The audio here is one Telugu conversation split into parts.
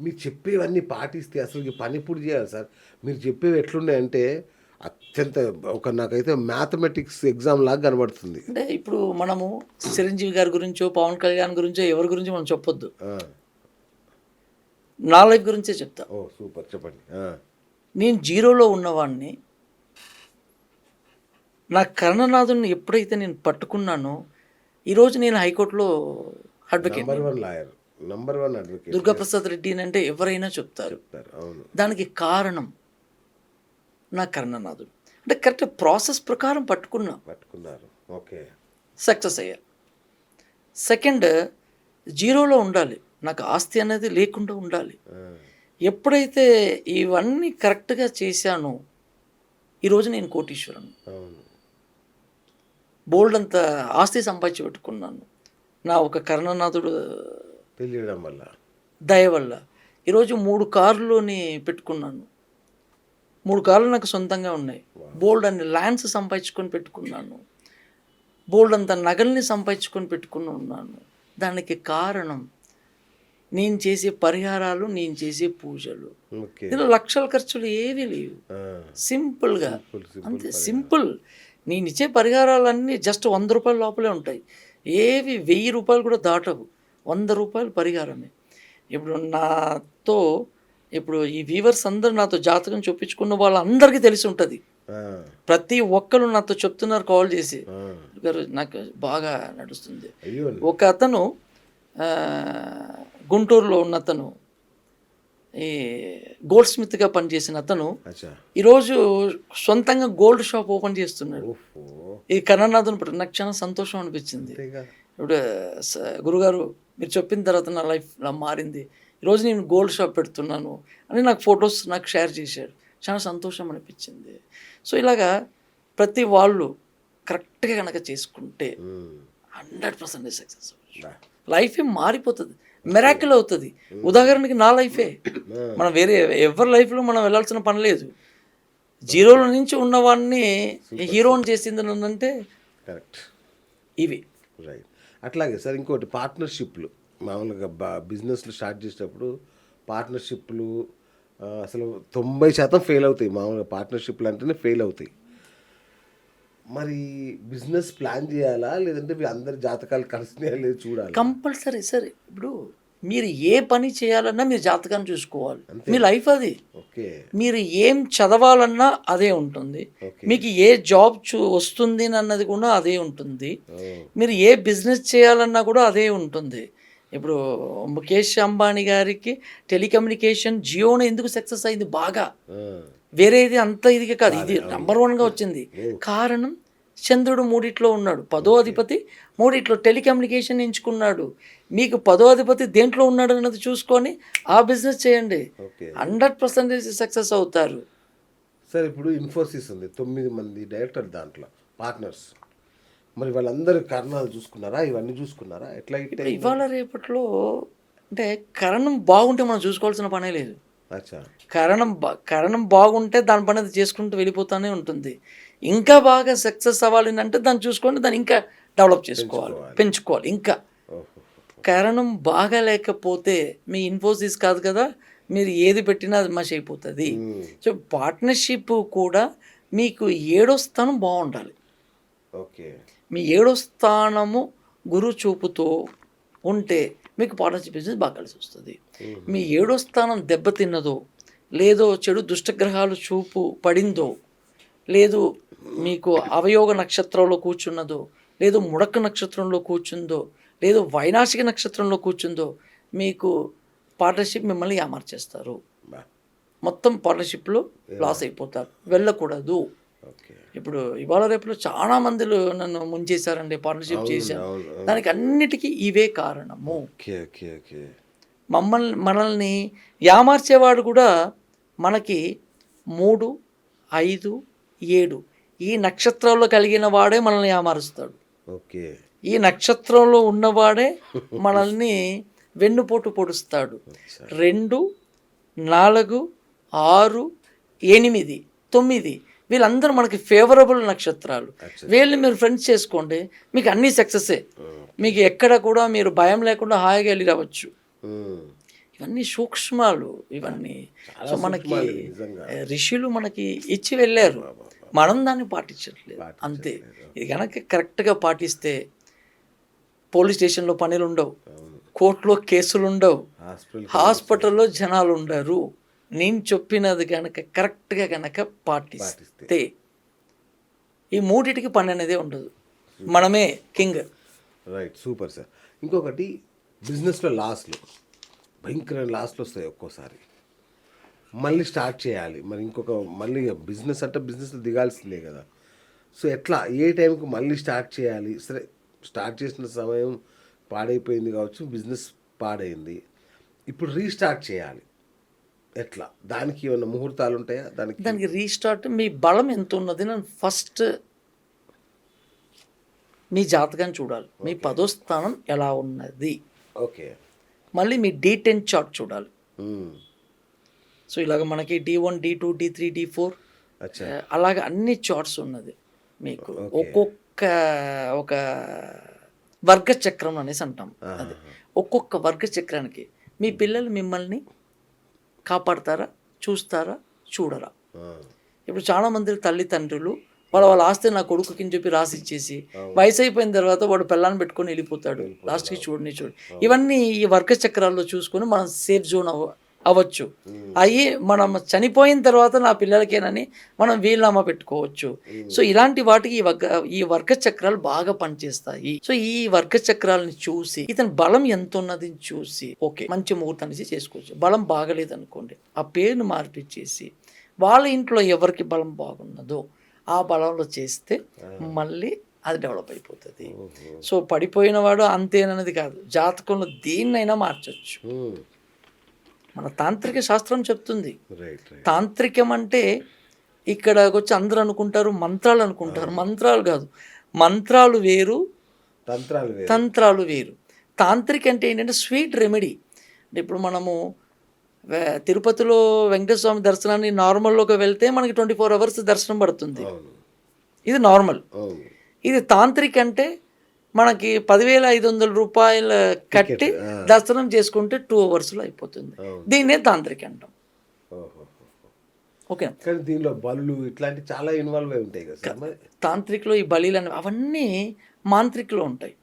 మీరు చెప్పేవన్నీ పాటిస్తే అసలు ఈ పని ఎప్పుడు చేయాలి సార్? మీరు చెప్పేవి ఎట్లున్నాయంటే అత్యంత ఒక నాకైతే మ్యాథమెటిక్స్ ఎగ్జామ్ లాగా కనబడుతుంది. అంటే ఇప్పుడు మనము చిరంజీవి గారి గురించో పవన్ కళ్యాణ్ గురించో ఎవరి గురించి మనం చెప్పొద్దు. నా లైఫ్ గురించే చెప్తా. ఓ సూపర్. చెప్పండి. నేను జీరోలో ఉన్నవాడిని నా కర్ణనాథుని ఎప్పుడైతే నేను పట్టుకున్నానో ఈరోజు నేను హైకోర్టులో advocate lawyer number one advocate Durgaprasad Reddy అంటే ఎవరైనా చెప్తారు. అవును. దానికి కారణం నా కర్ణనాథుడు. అంటే కరెక్ట్ ప్రాసెస్ ప్రకారం పట్టుకున్నా. పట్టుకున్నారు. ఓకే. సక్సెస్ అయ్యా. సెకండ్ జీరోలో ఉండాలి. నాకు ఆస్తి అనేది లేకుండా ఉండాలి. ఎప్పుడైతే ఇవన్నీ కరెక్ట్గా చేశానో ఈరోజు నేను కోటీశ్వరను బోల్డ్ అంత ఆస్తి సంపాదించి పెట్టుకున్నాను. నా ఒక కర్ణనాథుడు తెలియడం వల్ల. దయ వల్ల. ఈరోజు మూడు కార్లని పెట్టుకున్నాను. మూడు కార్లు నాకు సొంతంగా ఉన్నాయి. బోల్డ్ అన్ని ల్యాండ్స్ సంపాదించుకొని పెట్టుకున్నాను. బోల్డ్ అంత నగల్ని సంపాదించుకొని పెట్టుకుని ఉన్నాను. దానికి కారణం నేను చేసే పరిహారాలు నేను చేసే పూజలు. ఇందులో లక్షల ఖర్చులు ఏవీ లేవు. సింపుల్గా. అంతే సింపుల్. నేను ఇచ్చే పరిహారాలన్నీ జస్ట్ వంద రూపాయల లోపలే ఉంటాయి. ఏవి వెయ్యి రూపాయలు కూడా దాటవు. వంద రూపాయలు పరిహారమే. ఇప్పుడు నాతో ఇప్పుడు ఈ వీవర్స్ అందరూ నాతో జాతకం చూపించుకున్న వాళ్ళందరికీ తెలిసి ఉంటుంది. ప్రతి ఒక్కరు నాతో చెప్తున్నారు కాల్ చేసి. గారు నాకు బాగా నడుస్తుంది. ఒక అతను గుంటూరులో ఉన్న అతను ఈ గోల్డ్ స్మిత్గా పనిచేసిన అతను ఈరోజు సొంతంగా గోల్డ్ షాప్ ఓపెన్ చేస్తున్నాడు. ఈ పట్ల నాకు చాలా సంతోషం అనిపించింది. ఇప్పుడు గురుగారు మీరు చెప్పిన తర్వాత నా లైఫ్ ఇలా మారింది. ఈరోజు నేను గోల్డ్ షాప్ పెడుతున్నాను అని నాకు ఫొటోస్ నాకు షేర్ చేశాడు చాలా సంతోషం అనిపించింది. సో ఇలాగా ప్రతి వాళ్ళు కరెక్ట్గా కనుక చేసుకుంటే హండ్రెడ్ పర్సెంట్ సక్సెస్. లైఫే మారిపోతుంది. మెరాకిల్ అవుతుంది. ఉదాహరణకి నా లైఫే. మనం వేరే ఎవరి లైఫ్లో మనం వెళ్ళాల్సిన పని లేదు. జీరోల నుంచి ఉన్నవాడిని హీరోని చేసింది అంటే కరెక్ట్. ఇవి. రైట్. అట్లాగే సార్ ఇంకోటి పార్ట్నర్షిప్లు. మామూలుగా బా బిజినెస్లు స్టార్ట్ చేసేటప్పుడు పార్ట్నర్షిప్లు అసలు తొంభై శాతం ఫెయిల్ అవుతాయి. మామూలుగా పార్ట్నర్షిప్లు అంటేనే ఫెయిల్ అవుతాయి. మరి బిజినెస్ ప్లాన్ చేయాలా? లేదంటే అందరి జాతకాలు కలిసినాయా? లేదు చూడాలి? కంపల్సరీ సరే ఇప్పుడు మీరు ఏ పని చేయాలన్నా మీరు జాతకాన్ని చూసుకోవాలి. మీ లైఫ్ అది. మీరు ఏం చదవాలన్నా అదే ఉంటుంది. మీకు ఏ జాబ్ చూ వస్తుంది అన్నది కూడా అదే ఉంటుంది. మీరు ఏ బిజినెస్ చేయాలన్నా కూడా అదే ఉంటుంది. ఇప్పుడు ముఖేష్ అంబానీ గారికి టెలికమ్యూనికేషన్ జియోని ఎందుకు సక్సెస్ అయింది బాగా. వేరేది అంత ఇదిగా కాదు. ఇది నంబర్ వన్గా వచ్చింది. కారణం చంద్రుడు మూడిట్లో ఉన్నాడు. పదో అధిపతి మూడిట్లో టెలికమ్యూనికేషన్ ఎంచుకున్నాడు. మీకు పదో అధిపతి దేంట్లో ఉన్నాడు అన్నది చూసుకొని ఆ బిజినెస్ చేయండి. హండ్రెడ్ పర్సెంటేజ్ సక్సెస్ అవుతారు. సార్ ఇప్పుడు ఇన్ఫోసిస్ ఉంది. తొమ్మిది మంది డైరెక్టర్ దాంట్లో పార్ట్నర్స్. మరి వాళ్ళందరూ కారణాలు చూసుకున్నారా? ఇవన్నీ చూసుకున్నారా? ఎట్లా ఇవాళ రేపట్లో అంటే కరణం బాగుంటే మనం చూసుకోవాల్సిన పనే లేదు. అచ్చా. కరణం బా- కరణం బాగుంటే దాని పని అది చేసుకుంటూ వెళ్ళిపోతానే ఉంటుంది. ఇంకా బాగా సక్సెస్ అవ్వాలి అంటే దాన్ని చూసుకొని దాన్ని ఇంకా డెవలప్ చేసుకోవాలి పెంచుకోవాలి. ఇంకా. కారణం బాగా లేకపోతే మీ ఇన్ఫోసిస్ కాదు కదా మీరు ఏది పెట్టినా అది మషి అయిపోతుంది. సో పార్ట్నర్షిప్ కూడా మీకు ఏడో స్థానం బాగుండాలి. ఓకే. మీ ఏడో స్థానము గురు చూపుతో ఉంటే మీకు పార్ట్నర్షిప్ బిజినెస్ బాగా కలిసి వస్తుంది. మీ ఏడో స్థానం దెబ్బతిన్నదో లేదో చెడు దుష్టగ్రహాలు చూపు పడిందో లేదు మీకు అవయోగ నక్షత్రంలో కూర్చున్నదో లేదు ముడక నక్షత్రంలో కూర్చుందో లేదు వైనాశిక నక్షత్రంలో కూర్చుందో మీకు పార్ట్నర్షిప్ మిమ్మల్ని యామార్చేస్తారు బా. మొత్తం పార్ట్నర్షిప్లో లాస్ అయిపోతారు. వెళ్ళకూడదు. ఓకే. ఇప్పుడు ఇవాళ రేపులో చాలా మందిలు నన్ను ముంచేశారండి పార్ట్నర్షిప్ చేశాను అవును దానికి అన్నిటికీ ఇవే కారణము. Okay okay okay. మమ్మల్ని మనల్ని యామార్చేవాడు కూడా మనకి మూడు ఐదు ఏడు. ఈ నక్షత్రాల్లో కలిగిన వాడే మనల్ని యామారుస్తాడు ఓకే. ఈ నక్షత్రంలో ఉన్నవాడే మనల్ని వెన్నుపోటు పొడుస్తాడు. రెండు నాలుగు ఆరు ఎనిమిది తొమ్మిది. వీళ్ళందరూ మనకి ఫేవరబుల్ నక్షత్రాలు. వీళ్ళని మీరు ఫ్రెండ్స్ చేసుకోండి. మీకు అన్నీ సక్సెస్సే మీకు ఎక్కడ కూడా మీరు భయం లేకుండా హాయిగా వెళ్ళి రావచ్చు. ఇవన్నీ సూక్ష్మాలు ఇవన్నీ. సో మనకి ఋషులు మనకి ఇచ్చి వెళ్ళారు. మనం దాన్ని పాటించట్లేదు. అంతే. ఇది కనుక కరెక్ట్గా పాటిస్తే పోలీస్ స్టేషన్లో పనులు ఉండవు కోర్టులో కేసులు ఉండవు హాస్పిటల్ హాస్పిటల్లో జనాలు ఉండరు నేను చెప్పినది కనుక కరెక్ట్గా కనుక పాటిస్తే ఈ మూడిటికి పని అనేది ఉండదు. మనమే కింగ్. Right super sir. ఇంకొకటి బిజినెస్లో లాస్లు. భయంకరమైన లాస్లు వస్తాయి ఒక్కోసారి. మళ్ళీ స్టార్ట్ చేయాలి. మరి ఇంకొక మళ్ళీ బిజినెస్ అంటే బిజినెస్లో దిగాల్సిందే కదా. సో ఎట్లా? ఏ టైంకి మళ్ళీ స్టార్ట్ చేయాలి? సరే స్టార్ట్ చేసిన సమయం పాడైపోయింది కావచ్చు బిజినెస్ పాడైంది. ఇప్పుడు రీస్టార్ట్ చేయాలి. ఎట్లా? దానికి ఏమైనా ముహూర్తాలు ఉంటాయా? దానికి దానికి రీస్టార్ట్ మీ బలం ఎంత ఉన్నది నేను ఫస్ట్ మీ జాతకం చూడాలి. మీ పదో స్థానం ఎలా ఉన్నది? ఓకే. మళ్ళీ మీ డి టెన్ చార్ట్ చూడాలి. సో ఇలాగ మనకి D one D two D three D four అలాగ అన్ని చార్ట్స్ ఉన్నది మీకు. ఒక్కొక్క ఒక వర్గ చక్రం అనేసి అంటాం. అది. ఒక్కొక్క వర్గ చక్రానికి మీ పిల్లలు మిమ్మల్ని కాపాడతారా చూస్తారా చూడరా. ఇప్పుడు చాలా మంది తల్లిదండ్రులు వాళ్ళ వాళ్ళ ఆస్తి నా కొడుకుకి అని చెప్పి రాసి ఇచ్చేసి వయసు అయిపోయిన తర్వాత వాడు పిల్లని పెట్టుకొని వెళ్ళిపోతాడు. లాస్ట్కి చూడని చూడు. ఇవన్నీ ఈ వర్గ చక్రాల్లో చూసుకొని మనం సేఫ్ జోన్ అవ్వ అవ్వచ్చు. అయ్యి మనం చనిపోయిన తర్వాత నా పిల్లలకేనని మనం వీలునామా పెట్టుకోవచ్చు. సో ఇలాంటి వాటికి ఈ వర్గ ఈ వర్గ చక్రాలు బాగా పనిచేస్తాయి. సో ఈ వర్గ చక్రాలని చూసి ఇతని బలం ఎంత ఉన్నది చూసి ఓకే మంచి ముహూర్తం అనేసి చేసుకోవచ్చు. బలం బాగలేదు అనుకోండి ఆ పేరును మార్పిచ్చేసి వాళ్ళ ఇంట్లో ఎవరికి బలం బాగున్నదో ఆ బలంలో చేస్తే మళ్ళీ అది డెవలప్ అయిపోతుంది. సో పడిపోయిన వాడు అంతేనన్నది కాదు. జాతకంలో దేన్నైనా మార్చొచ్చు. మన తాంత్రిక శాస్త్రం చెప్తుంది. తాంత్రికం అంటే ఇక్కడ వచ్చి అందరూ అనుకుంటారు మంత్రాలు అనుకుంటారు. మంత్రాలు కాదు. మంత్రాలు వేరు తంత్రాలు వేరు. తంత్రాలు వేరు. తాంత్రిక అంటే ఏంటంటే స్వీట్ రెమెడీ. అంటే ఇప్పుడు మనము తిరుపతిలో వెంకటేశ్వర దర్శనాన్ని నార్మల్లోకి వెళ్తే మనకి ట్వంటీ ఫోర్ అవర్స్ దర్శనం పడుతుంది. ఇది నార్మల్. ఇది తాంత్రిక్ అంటే మనకి పదివేల ఐదు వందల రూపాయలు కట్టి దర్శనం చేసుకుంటే టూ అవర్స్లో అయిపోతుంది. దీన్నే తాంత్రిక్ అంటాం. ఓకే. కానీ దీనిలో బలులు ఇట్లాంటి చాలా ఇన్వాల్వ్ అయి ఉంటాయి కదా తాంత్రిక్లో ఈ బలీలు అనేవి అవన్నీ మాంత్రిక్లో ఉంటాయి.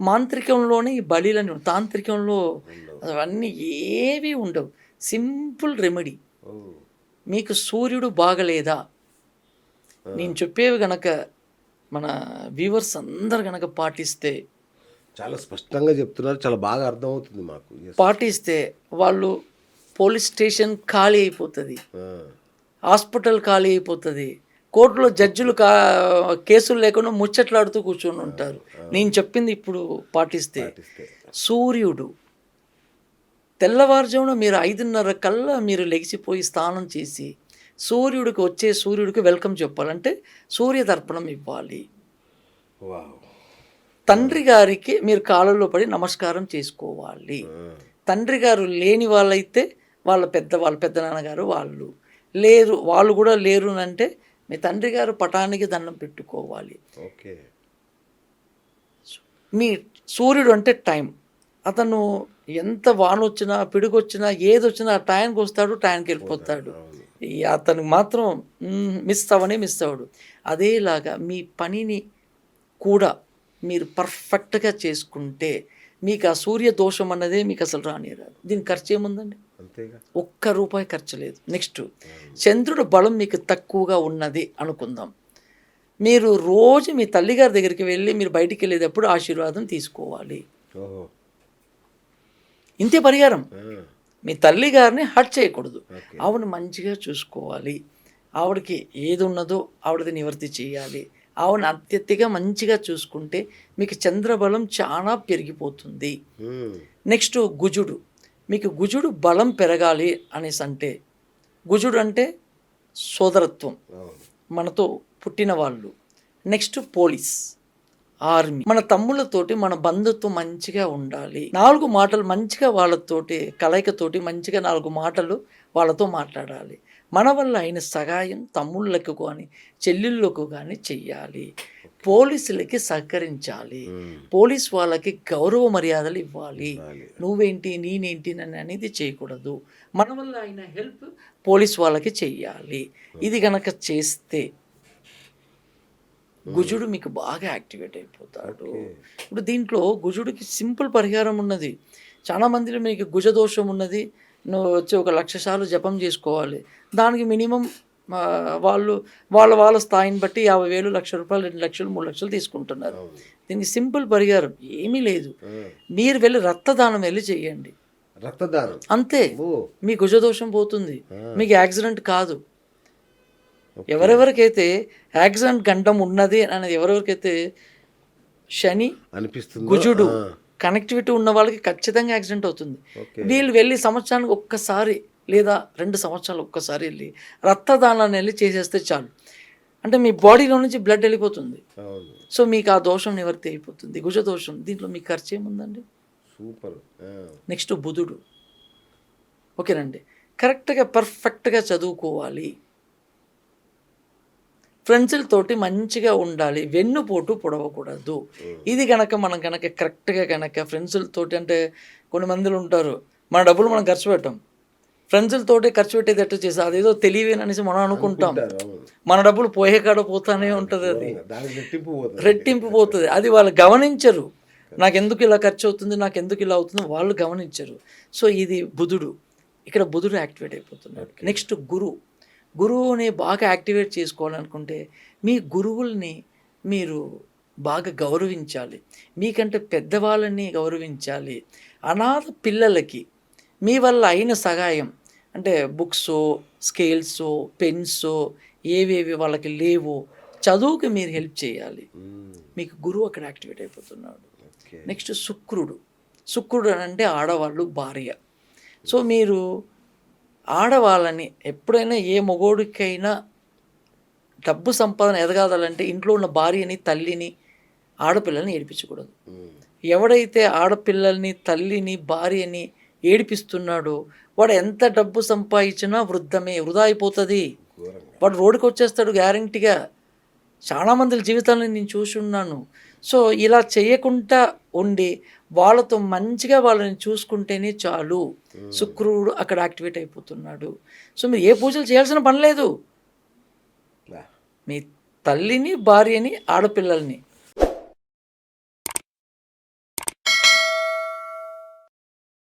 మాంత్రికంలోనే ఈ బలీలు అనేవి ఉంటాయి. తాంత్రికంలో అవన్నీ ఏవి ఉండవు. Simple remedy. మీకు సూర్యుడు బాగలేదా? నేను చెప్పేవి గనక మన వ్యూవర్స్ అందరు గనక పాటిస్తే చాలా స్పష్టంగా చెప్తున్నారు. చాలా బాగా అర్థమవుతుంది మాకు. పాటిస్తే వాళ్ళు పోలీస్ స్టేషన్ ఖాళీ అయిపోతుంది. హాస్పిటల్ ఖాళీ అయిపోతుంది. కోర్టులో జడ్జిలు కా కేసులు లేకుండా ముచ్చట్లాడుతూ కూర్చొని ఉంటారు. నేను చెప్పింది ఇప్పుడు పాటిస్తే సూర్యుడు తెల్లవారుజామున మీరు ఐదున్నర కల్లా మీరు లెగిసిపోయి స్నానం చేసి సూర్యుడికి వచ్చే సూర్యుడికి వెల్కమ్ చెప్పాలంటే సూర్య తర్పణం ఇవ్వాలి. వావ్. తండ్రి గారికి మీరు కాళ్ళలో పడి నమస్కారం చేసుకోవాలి. తండ్రి గారు లేని వాళ్ళైతే వాళ్ళ పెద్ద వాళ్ళ పెద్ద నాన్నగారు వాళ్ళు. లేరు వాళ్ళు కూడా లేరు అంటే మీ తండ్రి గారు పటానికి దండం పెట్టుకోవాలి. ఓకే. మీ సూర్యుడు అంటే టైం అతను ఎంత వాన వచ్చినా పిడుగు వచ్చినా ఏది వచ్చినా టైంకి వస్తాడు టైంకి వెళ్ళిపోతాడు. అతనికి మాత్రం మిస్ అవ్వనే మిస్ అవ్వడు. అదేలాగా మీ పనిని కూడా మీరు పర్ఫెక్ట్గా చేసుకుంటే మీకు ఆ సూర్య దోషం అన్నదే మీకు అసలు రానిరాదు. దీని ఖర్చు ఏముందండి? ఒక్క రూపాయి ఖర్చు లేదు. నెక్స్ట్ చంద్రుడు బలం మీకు తక్కువగా ఉన్నది అనుకుందాం. మీరు రోజు మీ తల్లిగారి దగ్గరికి వెళ్ళి మీరు బయటికి వెళ్ళేటప్పుడు ఆశీర్వాదం తీసుకోవాలి. ఇంతే పరిహారం. మీ తల్లి గారిని హర్ట్ చేయకూడదు. ఆవిడ మంచిగా చూసుకోవాలి. ఆవిడకి ఏది ఉన్నదో ఆవిడది నివర్తి చేయాలి. ఆవిడని అత్యత్తిగా మంచిగా చూసుకుంటే మీకు చంద్రబలం చాలా పెరిగిపోతుంది. నెక్స్ట్ గుజుడు. మీకు గుజుడు బలం పెరగాలి అనేసి అంటే గుజుడు అంటే సోదరత్వం. మనతో పుట్టిన వాళ్ళు. Next police army. మన తమ్ముళ్ళతోటి మన బంధుత్వం మంచిగా ఉండాలి. నాలుగు మాటలు మంచిగా వాళ్ళతోటి కలయికతోటి మంచిగా నాలుగు మాటలు వాళ్ళతో మాట్లాడాలి. మన వల్ల అయిన సహాయం తమ్ముళ్ళకు కానీ చెల్లెళ్ళకు కానీ చెయ్యాలి. పోలీసులకి సహకరించాలి. పోలీస్ వాళ్ళకి గౌరవ మర్యాదలు ఇవ్వాలి. నువ్వేంటి నేనేంటి అని అనేది చేయకూడదు. మన వల్ల అయిన హెల్ప్ పోలీస్ వాళ్ళకి చెయ్యాలి. ఇది గనక చేస్తే గుజుడు మీకు బాగా యాక్టివేట్ అయిపోతాడు. ఇప్పుడు దీంట్లో గుజుడికి సింపుల్ పరిహారం ఉన్నది. చాలా మందిలో మీకు గుజ దోషం ఉన్నది. నువ్వు వచ్చి ఒక లక్ష సార్లు జపం చేసుకోవాలి. దానికి మినిమం వాళ్ళు వాళ్ళ వాళ్ళ స్థాయిని బట్టి యాభై వేలు లక్ష రూపాయలు రెండు లక్షలు మూడు లక్షలు తీసుకుంటున్నారు. దీనికి సింపుల్ పరిహారం ఏమీ లేదు. మీరు వెళ్ళి రక్తదానం వెళ్ళి చేయండి. రక్తదానం? అంతే. మీ కుజదోషం పోతుంది. మీకు యాక్సిడెంట్ కాదు. ఎవరెవరికైతే యాక్సిడెంట్ గండం ఉన్నది అనేది ఎవరెవరికైతే శని అనిపిస్తుంది కుజుడు కనెక్టివిటీ ఉన్న వాళ్ళకి ఖచ్చితంగా యాక్సిడెంట్ అవుతుంది. వీళ్ళు వెళ్ళి సంవత్సరానికి ఒక్కసారి లేదా రెండు సంవత్సరాలు ఒక్కసారి వెళ్ళి రక్తదానాన్ని వెళ్ళి చేసేస్తే చాలు. అంటే మీ బాడీలో నుంచి బ్లడ్ వెళ్ళిపోతుంది. సో మీకు ఆ దోషం నివర్తి అయిపోతుంది. కుజ దోషం దీంట్లో మీకు ఖర్చు ఏముందండి? సూపర్. నెక్స్ట్ బుధుడు. ఓకేనండి కరెక్ట్గా పర్ఫెక్ట్గా చదువుకోవాలి. ఫ్రెండ్స్లతోటి మంచిగా ఉండాలి. వెన్నుపోటు పొడవకూడదు. ఇది గనక మనం కనుక కరెక్ట్గా కనుక ఫ్రెండ్స్లతోటి అంటే కొన్ని మందిలు ఉంటారు. మన డబ్బులు మనం ఖర్చు పెట్టాం. ఫ్రెండ్స్లతోటి ఖర్చు పెట్టేది ఎట్లా చేసి అదేదో తెలియవేననేసి మనం అనుకుంటాం. మన డబ్బులు పోయే కాడ పోతానే ఉంటుంది అది. రెట్టింపు పోతుంది అది. వాళ్ళు గమనించరు. నాకు ఎందుకు ఇలా ఖర్చు అవుతుంది? నాకు ఎందుకు ఇలా అవుతుంది? వాళ్ళు గమనించరు. సో ఇది బుధుడు. ఇక్కడ బుధుడు యాక్టివేట్ అయిపోతున్నాడు. నెక్స్ట్ గురు గురువుని బాగా యాక్టివేట్ చేసుకోవాలనుకుంటే మీ గురువుల్ని మీరు బాగా గౌరవించాలి. మీకంటే పెద్దవాళ్ళని గౌరవించాలి. అనాథ పిల్లలకి మీ వల్ల అయిన సహాయం అంటే బుక్స్ స్కేల్స్ పెన్స్ ఏవేవి వాళ్ళకి లేవో చదువుకి మీరు హెల్ప్ చేయాలి. మీకు గురువు అక్కడ యాక్టివేట్ అయిపోతున్నాడు. నెక్స్ట్ శుక్రుడు. శుక్రుడు అంటే ఆడవాళ్ళు భార్య. సో మీరు ఆడవాళ్ళని ఎప్పుడైనా ఏ మొగోడికైనా డబ్బు సంపాదన ఎదగాలంటే ఇంట్లో ఉన్న భార్యని తల్లిని ఆడపిల్లల్ని ఏడిపించకూడదు. ఎవడైతే ఆడపిల్లల్ని తల్లిని భార్యని ఏడిపిస్తున్నాడో వాడు ఎంత డబ్బు సంపాదించినా వృద్ధమే వృధా అయిపోతుంది. వాడు రోడ్డుకి వచ్చేస్తాడు గ్యారంటీగా. చాలా మంది జీవితాలను నేను చూసి ఉన్నాను. సో ఇలా చేయకుండా ఉండి వాళ్ళతో మంచిగా వాళ్ళని చూసుకుంటేనే చాలు. శుక్రుడు అక్కడ యాక్టివేట్ అయిపోతున్నాడు. సో మీరు ఏ పూజలు చేయాల్సిన పని లేదు. మీ తల్లిని భార్యని ఆడపిల్లల్ని